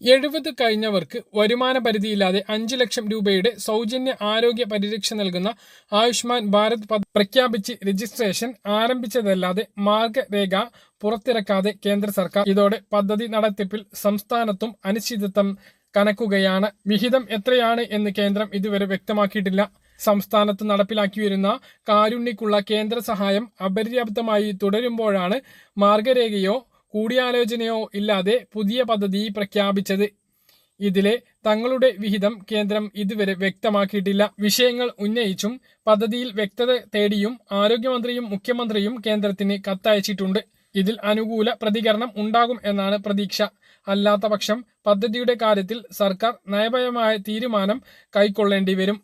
എഴുപത് കഴിഞ്ഞവർക്ക് വരുമാന പരിധിയില്ലാതെ അഞ്ച് ലക്ഷം രൂപയുടെ സൗജന്യ ആരോഗ്യ പരിരക്ഷ നൽകുന്ന ആയുഷ്മാൻ ഭാരത് പ്രഖ്യാപിച്ച് രജിസ്ട്രേഷൻ ആരംഭിച്ചതല്ലാതെ മാർഗരേഖ പുറത്തിറക്കാതെ കേന്ദ്ര സർക്കാർ ഇതോടെ പദ്ധതി നടത്തിപ്പിൽ സംസ്ഥാനത്തും അനിശ്ചിതത്വം കനക്കുകയാണ്. വിഹിതം എത്രയാണ് എന്ന് കേന്ദ്രം ഇതുവരെ വ്യക്തമാക്കിയിട്ടില്ല. സംസ്ഥാനത്ത് നടപ്പിലാക്കി വരുന്ന കാരുണ്യക്കുള്ള കേന്ദ്ര സഹായം അപര്യാപ്തമായി തുടരുമ്പോഴാണ് മാർഗരേഖയോ കൂടിയാലോചനയോ ഇല്ലാതെ പുതിയ പദ്ധതി പ്രഖ്യാപിച്ചത്. ഇതിലെ തങ്ങളുടെ വിഹിതം കേന്ദ്രം ഇതുവരെ വ്യക്തമാക്കിയിട്ടില്ല. വിഷയങ്ങൾ ഉന്നയിച്ചും പദ്ധതിയിൽ വ്യക്തത തേടിയും ആരോഗ്യമന്ത്രിയും മുഖ്യമന്ത്രിയും കേന്ദ്രത്തിന് കത്തയച്ചിട്ടുണ്ട്. ഇതിൽ അനുകൂല പ്രതികരണം ഉണ്ടാകും എന്നാണ് പ്രതീക്ഷ. അല്ലാത്ത പക്ഷം പദ്ധതിയുടെ കാര്യത്തിൽ സർക്കാർ നയപരമായ തീരുമാനം കൈക്കൊള്ളേണ്ടി വരും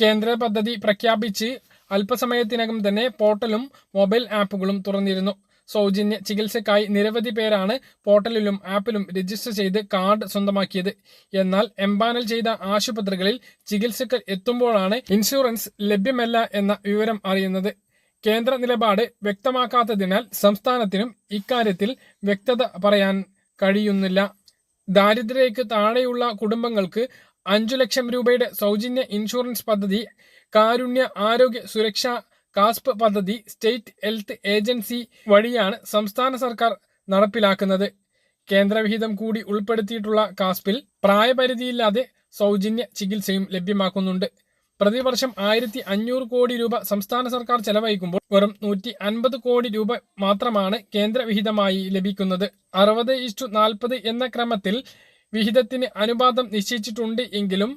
കേന്ദ്ര പദ്ധതി പ്രഖ്യാപിച്ച് അല്പസമയത്തിനകം തന്നെ പോർട്ടലും മൊബൈൽ ആപ്പുകളും തുറന്നിരുന്നു. സൗജന്യ ചികിത്സയ്ക്കായി നിരവധി പേരാണ് പോർട്ടലിലും ആപ്പിലും രജിസ്റ്റർ ചെയ്ത് കാർഡ് സ്വന്തമാക്കിയത്. എന്നാൽ എംപാനൽ ചെയ്ത ആശുപത്രികളിൽ ചികിത്സക്ക് എത്തുമ്പോഴാണ് ഇൻഷുറൻസ് ലഭ്യമല്ല എന്ന വിവരം അറിയുന്നത്. കേന്ദ്ര നിലപാട് വ്യക്തമാക്കാത്തതിനാൽ സംസ്ഥാനത്തിനും ഇക്കാര്യത്തിൽ വ്യക്തത പറയാൻ കഴിയുന്നില്ല. ദാരിദ്ര്യക്ക് താഴെയുള്ള കുടുംബങ്ങൾക്ക് അഞ്ചു ലക്ഷം രൂപയുടെ സൗജന്യ ഇൻഷുറൻസ് പദ്ധതി കാരുണ്യ ആരോഗ്യ സുരക്ഷാ കാസ്പ് പദ്ധതി സ്റ്റേറ്റ് ഹെൽത്ത് ഏജൻസി വഴിയാണ് സംസ്ഥാന സർക്കാർ നടപ്പിലാക്കുന്നത്. കേന്ദ്രവിഹിതം കൂടി ഉൾപ്പെടുത്തിയിട്ടുള്ള കാസ്പിൽ പ്രായപരിധിയില്ലാതെ സൗജന്യ ചികിത്സയും ലഭ്യമാക്കുന്നുണ്ട്. പ്രതിവർഷം ആയിരത്തി അഞ്ഞൂറ് കോടി രൂപ സംസ്ഥാന സർക്കാർ ചെലവഴിക്കുമ്പോൾ വെറും നൂറ്റി അൻപത് കോടി രൂപ മാത്രമാണ് കേന്ദ്രവിഹിതമായി ലഭിക്കുന്നത്. അറുപത് ഇഷ്ടു നാൽപ്പത് എന്ന ക്രമത്തിൽ വിഹിതത്തിന് അനുപാതം നിശ്ചയിച്ചിട്ടുണ്ട് എങ്കിലും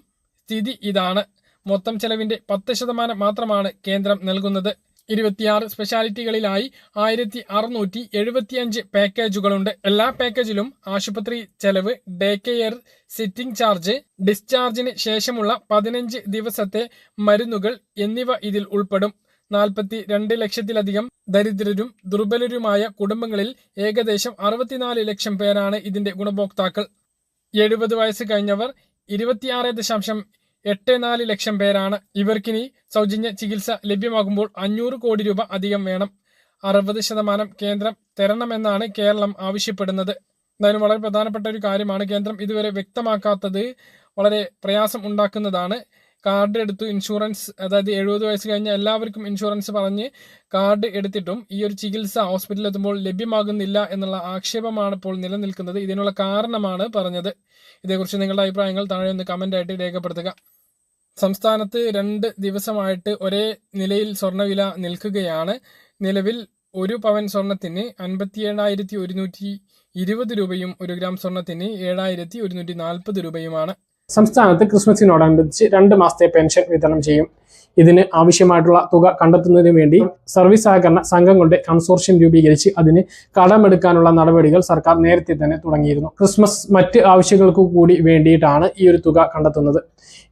സ്ഥിതി ഇതാണ്. മൊത്തം ചെലവിന്റെ പത്ത് ശതമാനം മാത്രമാണ് കേന്ദ്രം നൽകുന്നത്. ഇരുപത്തിയാറ് സ്പെഷ്യാലിറ്റികളിലായി ആയിരത്തി അറുന്നൂറ്റി എഴുപത്തിയഞ്ച് പാക്കേജുകളുണ്ട്. എല്ലാ പാക്കേജിലും ആശുപത്രി ചെലവ് ഡേ കെയർ സിറ്റിംഗ് ചാർജ് ഡിസ്ചാർജിന് ശേഷമുള്ള പതിനഞ്ച് ദിവസത്തെ മരുന്നുകൾ എന്നിവ ഇതിൽ ഉൾപ്പെടും. നാൽപ്പത്തി രണ്ട് ലക്ഷത്തിലധികം ദരിദ്രരും ദുർബലരുമായ കുടുംബങ്ങളിൽ ഏകദേശം അറുപത്തിനാല് ലക്ഷം പേരാണ് ഇതിന്റെ ഗുണഭോക്താക്കൾ. എഴുപത് വയസ്സ് കഴിഞ്ഞവർ ഇരുപത്തിയാറ് ദശാംശം എട്ട് നാല് ലക്ഷം പേരാണ്. ഇവർക്കിനി സൗജന്യ ചികിത്സ ലഭ്യമാകുമ്പോൾ അഞ്ഞൂറ് കോടി രൂപ അധികം വേണം. അറുപത് ശതമാനം കേന്ദ്രം തരണമെന്നാണ് കേരളം ആവശ്യപ്പെടുന്നത്. എന്തായാലും വളരെ പ്രധാനപ്പെട്ട ഒരു കാര്യമാണ് കേന്ദ്രം ഇതുവരെ വ്യക്തമാക്കാത്തത് വളരെ പ്രയാസം ഉണ്ടാക്കുന്നതാണ്. കാർഡ് എടുത്തു ഇൻഷുറൻസ് അതായത് എഴുപത് വയസ്സ് കഴിഞ്ഞ എല്ലാവർക്കും ഇൻഷുറൻസ് പറഞ്ഞ് കാർഡ് എടുത്തിട്ടും ഈ ഒരു ചികിത്സ ഹോസ്പിറ്റലിൽ എത്തുമ്പോൾ ലഭ്യമാകുന്നില്ല എന്നുള്ള ആക്ഷേപമാണ് ഇപ്പോൾ നിലനിൽക്കുന്നത്. ഇതിനുള്ള കാരണമാണ് പറഞ്ഞത്. ഇതേക്കുറിച്ച് നിങ്ങളുടെ അഭിപ്രായങ്ങൾ താഴെ ഒന്ന് കമന്റ് ആയിട്ട് രേഖപ്പെടുത്തുക. സംസ്ഥാനത്ത് രണ്ട് ദിവസമായിട്ട് ഒരേ നിലയിൽ സ്വർണവില നിൽക്കുകയാണ്. നിലവിൽ ഒരു പവൻ സ്വർണത്തിന് അൻപത്തി ഏഴായിരത്തി ഒരുന്നൂറ്റി ഇരുപത് രൂപയും ഒരു ഗ്രാം സ്വർണത്തിന് ഏഴായിരത്തി ഒരുന്നൂറ്റി നാൽപ്പത് രൂപയുമാണ്. സംസ്ഥാനത്ത് ക്രിസ്മസിനോടനുബന്ധിച്ച് രണ്ട് മാസത്തെ പെൻഷൻ വിതരണം ചെയ്യും. ഇതിന് ആവശ്യമായിട്ടുള്ള തുക കണ്ടെത്തുന്നതിനു വേണ്ടി സർവീസ് സഹകരണ സംഘങ്ങളുടെ കൺസോർഷ്യം രൂപീകരിച്ച് അതിന് കടമെടുക്കാനുള്ള നടപടികൾ സർക്കാർ നേരത്തെ തന്നെ തുടങ്ങിയിരുന്നു. ക്രിസ്മസ് മറ്റ് ആവശ്യങ്ങൾക്ക് കൂടി വേണ്ടിയിട്ടാണ് ഈ ഒരു തുക കണ്ടെത്തുന്നത്.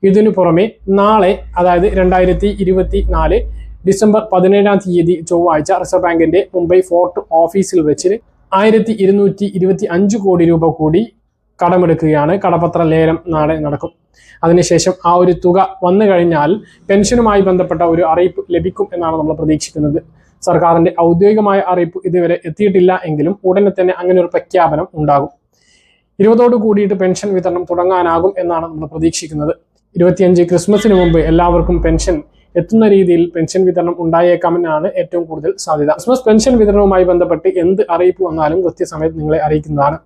ഇതിനു പുറമെ നാളെ അതായത് രണ്ടായിരത്തി ഡിസംബർ പതിനേഴാം തീയതി ചൊവ്വാഴ്ച റിസർവ് ബാങ്കിന്റെ മുംബൈ ഫോർട്ട് ഓഫീസിൽ വെച്ച് ആയിരത്തി ഇരുന്നൂറ്റി ഇരുപത്തി അഞ്ച് കോടി രൂപ കൂടി കടമെടുക്കുകയാണ്. കടപത്ര ലേലം നാളെ നടക്കും. അതിനുശേഷം ആ ഒരു തുക വന്നു കഴിഞ്ഞാൽ പെൻഷനുമായി ബന്ധപ്പെട്ട ഒരു അറിയിപ്പ് ലഭിക്കും എന്നാണ് നമ്മൾ പ്രതീക്ഷിക്കുന്നത്. സർക്കാരിന്റെ ഔദ്യോഗികമായ അറിയിപ്പ് ഇതുവരെ എത്തിയിട്ടില്ല എങ്കിലും ഉടനെ തന്നെ അങ്ങനെ ഒരു പ്രഖ്യാപനം ഉണ്ടാകും. ഇരുപതോട് കൂടിയിട്ട് പെൻഷൻ വിതരണം തുടങ്ങാനാകും എന്നാണ് നമ്മൾ പ്രതീക്ഷിക്കുന്നത്. ഇരുപത്തിയഞ്ച് ക്രിസ്മസിന് മുമ്പ് എല്ലാവർക്കും പെൻഷൻ എത്തുന്ന രീതിയിൽ പെൻഷൻ വിതരണം ഉണ്ടായേക്കാമെന്നാണ് ഏറ്റവും കൂടുതൽ സാധ്യത. ക്രിസ്മസ് പെൻഷൻ വിതരണവുമായി ബന്ധപ്പെട്ട് എന്ത് അറിയിപ്പ് വന്നാലും കൃത്യസമയത്ത് നിങ്ങളെ അറിയിക്കുന്നതാണ്.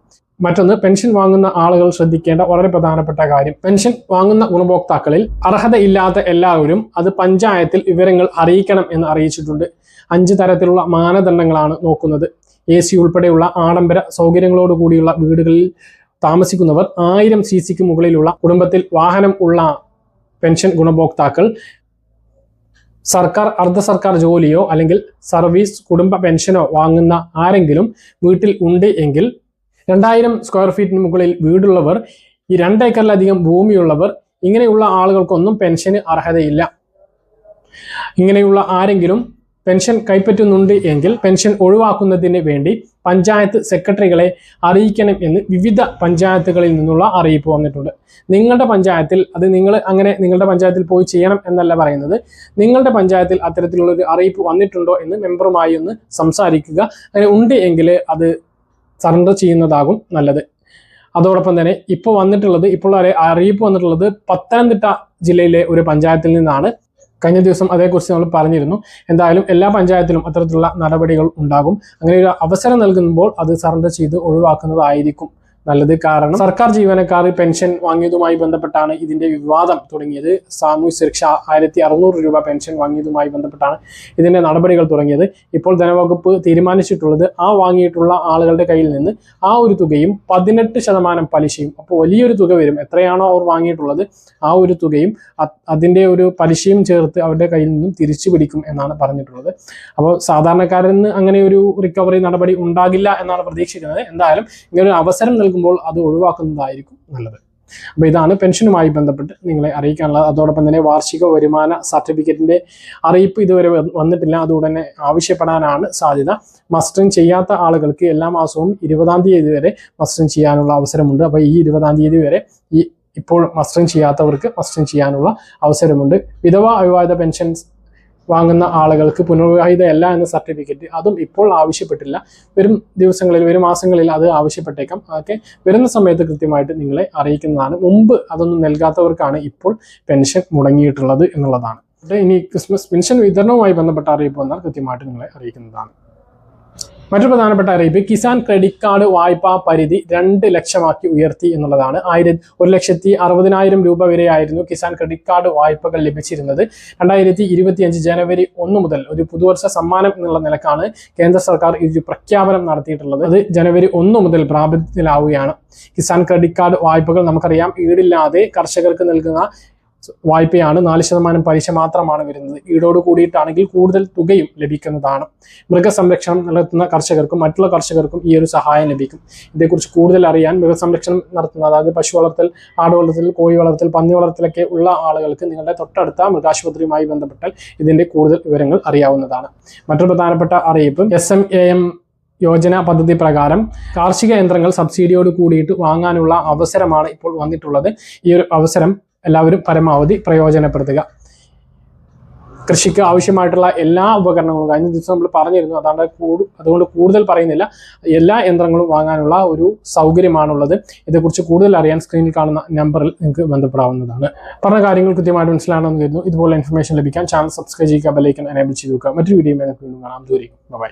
മറ്റൊന്ന് പെൻഷൻ വാങ്ങുന്ന ആളുകൾ ശ്രദ്ധിക്കേണ്ട വളരെ പ്രധാനപ്പെട്ട കാര്യം. പെൻഷൻ വാങ്ങുന്ന ഗുണഭോക്താക്കളിൽ അർഹതയില്ലാത്ത എല്ലാവരും അത് പഞ്ചായത്തിൽ വിവരങ്ങൾ അറിയിക്കണം എന്ന് അറിയിച്ചിട്ടുണ്ട്. അഞ്ച് തരത്തിലുള്ള മാനദണ്ഡങ്ങളാണ് നോക്കുന്നത്. എ സി ഉൾപ്പെടെയുള്ള ആഡംബര സൗകര്യങ്ങളോട് കൂടിയുള്ള വീടുകളിൽ താമസിക്കുന്നവർ ആയിരം സി സിക്ക് മുകളിലുള്ള കുടുംബത്തിൽ വാഹനം ഉള്ള പെൻഷൻ ഗുണഭോക്താക്കൾ സർക്കാർ അർദ്ധ സർക്കാർ ജോലിയോ അല്ലെങ്കിൽ സർവീസ് കുടുംബ പെൻഷനോ വാങ്ങുന്ന ആരെങ്കിലും വീട്ടിൽ ഉണ്ട് എങ്കിൽ രണ്ടായിരം സ്ക്വയർ ഫീറ്റിന് മുകളിൽ വീടുള്ളവർ ഈ രണ്ടേക്കറിലധികം ഭൂമിയുള്ളവർ ഇങ്ങനെയുള്ള ആളുകൾക്കൊന്നും പെൻഷന് അർഹതയില്ല. ഇങ്ങനെയുള്ള ആരെങ്കിലും പെൻഷൻ കൈപ്പറ്റുന്നുണ്ട് എങ്കിൽ പെൻഷൻ ഒഴിവാക്കുന്നതിന് വേണ്ടി പഞ്ചായത്ത് സെക്രട്ടറികളെ അറിയിക്കണം എന്ന് വിവിധ പഞ്ചായത്തുകളിൽ നിന്നുള്ള അറിയിപ്പ് വന്നിട്ടുണ്ട്. നിങ്ങളുടെ പഞ്ചായത്തിൽ അത് നിങ്ങൾ അങ്ങനെ നിങ്ങളുടെ പഞ്ചായത്തിൽ പോയി ചെയ്യണം എന്നല്ല പറയുന്നത്. നിങ്ങളുടെ പഞ്ചായത്തിൽ അത്തരത്തിലുള്ള ഒരു അറിയിപ്പ് വന്നിട്ടുണ്ടോ എന്ന് മെമ്പറുമായി ഒന്ന് സംസാരിക്കുക. അങ്ങനെ ഉണ്ട് എങ്കിൽ അത് സറണ്ടർ ചെയ്യുന്നതാകും നല്ലത്. അതോടൊപ്പം തന്നെ ഇപ്പോൾ വന്നിട്ടുള്ളത് ഇപ്പോൾ അറിയിപ്പ് വന്നിട്ടുള്ളത് പത്തനംതിട്ട ജില്ലയിലെ ഒരു പഞ്ചായത്തിൽ നിന്നാണ്. കഴിഞ്ഞ ദിവസം അതേക്കുറിച്ച് നമ്മൾ പറഞ്ഞിരുന്നു. എന്തായാലും എല്ലാ പഞ്ചായത്തിലും അത്തരത്തിലുള്ള നടപടികൾ ഉണ്ടാകും. അങ്ങനെ ഒരു അവസരം നൽകുമ്പോൾ അത് സറണ്ടർ ചെയ്ത് ഒഴിവാക്കുന്നതായിരിക്കും. നല്ലത് കാരണം സർക്കാർ ജീവനക്കാർ പെൻഷൻ വാങ്ങിയതുമായി ബന്ധപ്പെട്ടാണ് ഇതിന്റെ വിവാദം തുടങ്ങിയത്. സാമൂഹ്യ സുരക്ഷ ആയിരത്തി അറുന്നൂറ് രൂപ പെൻഷൻ വാങ്ങിയതുമായി ബന്ധപ്പെട്ടാണ് ഇതിന്റെ നടപടികൾ തുടങ്ങിയത്. ഇപ്പോൾ ധനവകുപ്പ് തീരുമാനിച്ചിട്ടുള്ളത് ആ വാങ്ങിയിട്ടുള്ള ആളുകളുടെ കയ്യിൽ നിന്ന് ആ ഒരു തുകയും പതിനെട്ട് ശതമാനം പലിശയും അപ്പോൾ വലിയൊരു തുക വരും. എത്രയാണോ അവർ വാങ്ങിയിട്ടുള്ളത് ആ ഒരു തുകയും അതിന്റെ ഒരു പലിശയും ചേർത്ത് അവരുടെ കയ്യിൽ നിന്നും തിരിച്ചു പിടിക്കും എന്നാണ് പറഞ്ഞിട്ടുള്ളത്. അപ്പോൾ സാധാരണക്കാരിൽ നിന്ന് അങ്ങനെ ഒരു റിക്കവറി നടപടി ഉണ്ടാകില്ല എന്നാണ് പ്രതീക്ഷിക്കുന്നത്. എന്തായാലും ഇങ്ങനെ ഒരു അവസരം നൽകുമ്പോൾ അത് ഒഴിവാക്കുന്നതായിരിക്കും നല്ലത്. അപ്പോൾ ഇതാണ് പെൻഷനുമായി ബന്ധപ്പെട്ട് നിങ്ങളെ അറിയിക്കാനുള്ളത്. അതോടൊപ്പം തന്നെ വാർഷിക വരുമാന സർട്ടിഫിക്കറ്റിന്റെ അറിയിപ്പ് ഇതുവരെ വന്നിട്ടില്ല. അത് ഉടനെ ആവശ്യപ്പെടാനാണ് സാധ്യത. മസ്റ്ററിങ് ചെയ്യാത്ത ആളുകൾക്ക് എല്ലാ മാസവും ഇരുപതാം തീയതി വരെ മസ്റ്ററിങ് ചെയ്യാനുള്ള അവസരമുണ്ട്. അപ്പോൾ ഈ ഇരുപതാം തീയതി വരെ ഈ ഇപ്പോൾ മസ്റ്ററിങ് ചെയ്യാത്തവർക്ക് മസ്റ്ററിങ് ചെയ്യാനുള്ള അവസരമുണ്ട്. വിധവ അവിവാഹിത പെൻഷൻസ് വാങ്ങുന്ന ആളുകൾക്ക് പുനർവിവാഹിതയല്ല എന്ന സർട്ടിഫിക്കറ്റ്. അതും ഇപ്പോൾ ആവശ്യപ്പെട്ടില്ല. വരും ദിവസങ്ങളിൽ വരും മാസങ്ങളിൽ അത് ആവശ്യപ്പെട്ടേക്കാം. അതൊക്കെ വരുന്ന സമയത്ത് കൃത്യമായിട്ട് നിങ്ങളെ അറിയിക്കുന്നതാണ്. മുമ്പ് അതൊന്നും നൽകാത്തവർക്കാണ് ഇപ്പോൾ പെൻഷൻ മുടങ്ങിയിട്ടുള്ളത് എന്നുള്ളതാണ്. ഇനി ക്രിസ്മസ് പെൻഷൻ വിതരണവുമായി ബന്ധപ്പെട്ട അറിയിപ്പ് വന്നാൽ കൃത്യമായിട്ട് നിങ്ങളെ അറിയിക്കുന്നതാണ്. മറ്റൊരു പ്രധാനപ്പെട്ട അറിയിപ്പ് കിസാൻ ക്രെഡിറ്റ് കാർഡ് വായ്പാ പരിധി രണ്ട് ലക്ഷമാക്കി ഉയർത്തി എന്നുള്ളതാണ്. ആയിരം ഒരു ലക്ഷത്തി അറുപതിനായിരം രൂപ വരെയായിരുന്നു കിസാൻ ക്രെഡിറ്റ് കാർഡ് വായ്പകൾ ലഭിച്ചിരുന്നത്. രണ്ടായിരത്തി ഇരുപത്തിയഞ്ച് ജനുവരി ഒന്ന് മുതൽ ഒരു പുതുവർഷ സമ്മാനം എന്നുള്ള നിലക്കാണ് കേന്ദ്ര സർക്കാർ ഈ പ്രഖ്യാപനം നടത്തിയിട്ടുള്ളത്. അത് ജനുവരി ഒന്ന് മുതൽ പ്രാബല്യത്തിലാവുകയാണ്. കിസാൻ ക്രെഡിറ്റ് കാർഡ് വായ്പകൾ നമുക്കറിയാം ഈടില്ലാതെ കർഷകർക്ക് നൽകുന്ന വായ്പയാണ് നാല് ശതമാനം പലിശ മാത്രമാണ് വരുന്നത്. ഈടോട് കൂടിയിട്ടാണെങ്കിൽ കൂടുതൽ തുകയും ലഭിക്കുന്നതാണ്. മൃഗസംരക്ഷണം നടത്തുന്ന കർഷകർക്കും മറ്റുള്ള കർഷകർക്കും ഈ ഒരു സഹായം ലഭിക്കും. ഇതേക്കുറിച്ച് കൂടുതൽ അറിയാൻ മൃഗസംരക്ഷണം നടത്തുന്ന അതായത് പശു വളർത്തൽ ആട് വളർത്തൽ കോഴി വളർത്തൽ പന്നി വളർത്തലൊക്കെ ഉള്ള ആളുകൾക്ക് നിങ്ങളുടെ തൊട്ടടുത്ത മൃഗാശുപത്രിയുമായി ബന്ധപ്പെട്ടാൽ ഇതിന്റെ കൂടുതൽ വിവരങ്ങൾ അറിയാവുന്നതാണ്. മറ്റൊരു പ്രധാനപ്പെട്ട അറിയിപ്പ് എസ് എം എ എം യോജന പദ്ധതി പ്രകാരം കാർഷിക യന്ത്രങ്ങൾ സബ്സിഡിയോട് കൂടിയിട്ട് വാങ്ങാനുള്ള അവസരമാണ് ഇപ്പോൾ വന്നിട്ടുള്ളത്. ഈ ഒരു അവസരം എല്ലാവരും പരമാവധി പ്രയോജനപ്പെടുത്തുക. കൃഷിക്ക് ആവശ്യമായിട്ടുള്ള എല്ലാ ഉപകരണങ്ങളും കഴിഞ്ഞ ദിവസം നമ്മൾ പറഞ്ഞിരുന്നു അതാണ് കൂടു അതുകൊണ്ട് കൂടുതൽ പറയുന്നില്ല. എല്ലാ യന്ത്രങ്ങളും വാങ്ങാനുള്ള ഒരു സൗകര്യമാണുള്ളത്. ഇതേക്കുറിച്ച് കൂടുതൽ അറിയാൻ സ്ക്രീനിൽ കാണുന്ന നമ്പറിൽ നിങ്ങൾക്ക് ബന്ധപ്പെടാവുന്നതാണ്. പറഞ്ഞ കാര്യങ്ങൾ കൃത്യമായിട്ട് മനസ്സിലാണെന്ന് കരുതുന്നു. ഇതുപോലെ ഇൻഫർമേഷൻ ലഭിക്കാൻ ചാനൽ സബ്സ്ക്രൈബ് ചെയ്യുക ബെലൈക്കൻ എനേബിൾ ചെയ്തു മറ്റൊരു വീഡിയോ നമുക്ക് വീണ്ടും കാണാം. ദൂരേക്കും ബൈ